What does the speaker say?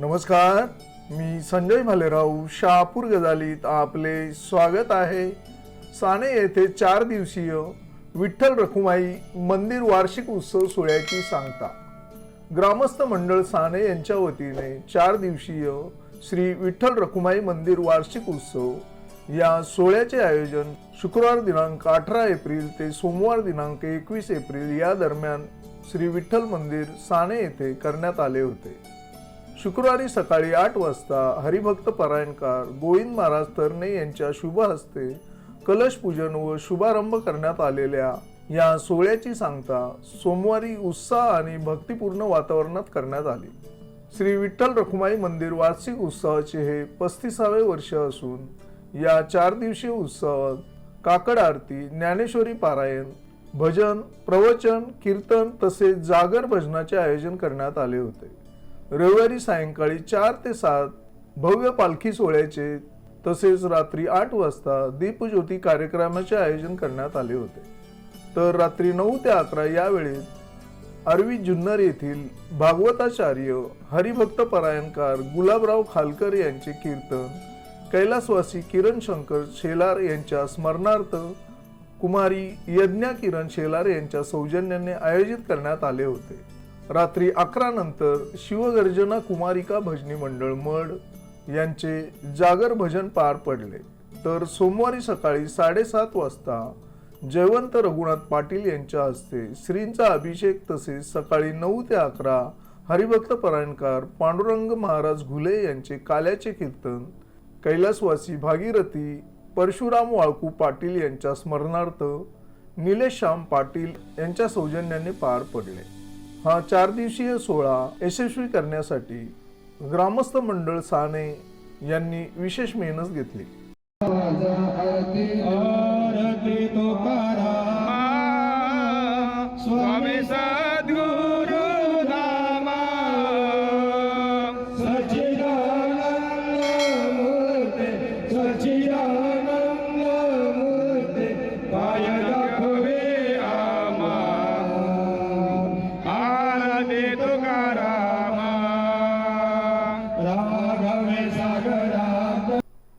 नमस्कार मी संजय भालेराव शहापूर गजालीत आपले स्वागत आहे. साने येथे चार दिवसीय विठ्ठल रखुमाई मंदिर वार्षिक उत्सव सोहळ्याची सांगता. ग्रामस्थ मंडळ साने यांच्या वतीने चार दिवसीय श्री विठ्ठल रखुमाई मंदिर वार्षिक उत्सव या सोहळ्याचे आयोजन शुक्रवार दिनांक अठरा एप्रिल ते सोमवार दिनांक एकवीस एप्रिल या दरम्यान श्री विठ्ठल मंदिर साने येथे करण्यात आले होते. शुक्रवारी सकाळी आठ वाजता हरिभक्त परायणकार गोविंद महाराज तरणे यांच्या शुभ हस्ते कलश पूजन व शुभारंभ करण्यात आलेल्या या सोहळ्याची सांगता सोमवारी उत्साह आणि भक्तिपूर्ण वातावरणात करण्यात आली. श्री विठ्ठल रखुमाई मंदिर वार्षिक उत्सवाचे हे पस्तीसावे वर्ष असून या चार दिवसीय उत्सवात काकड आरती ज्ञानेश्वरी पारायण भजन प्रवचन कीर्तन तसेच जागर भजनाचे आयोजन करण्यात आले होते. रविवारी सायंकाळी चार ते सात भव्य पालखी सोहळ्याचे तसेच रात्री आठ वाजता दीपज्योती कार्यक्रमाचे आयोजन करण्यात आले होते. तर रात्री नऊ ते अकरा या वेळेत अरवी जुन्नर येथील भागवताचार्य हरिभक्त परायणकार गुलाबराव खालकर यांचे कीर्तन कैलासवासी किरण शंकर शेलार यांच्या स्मरणार्थ कुमारी यज्ञा किरण शेलार यांच्या सौजन्याने आयोजित करण्यात आले होते. रात्री अकरा नंतर शिवगर्जना कुमारिका भजनी मंडळ मड यांचे जागर भजन पार पडले. तर सोमवारी सकाळी साडेसात वाजता जयवंत रघुनाथ पाटील यांच्या हस्ते श्रींचा अभिषेक तसेच सकाळी नऊ ते अकरा हरिभक्त परायणकार पांडुरंग महाराज घुले यांचे काल्याचे कीर्तन कैलासवासी भागीरथी परशुराम वाळकू पाटील यांच्या स्मरणार्थ निलेश श्याम पाटील यांच्या सौजन्याने पार पडले. हा चार दिवसीय सोहळा यशस्वी करण्यासाठी ग्रामस्थ मंडळ साने यांनी विशेष मेहनत घेतली. स्वामी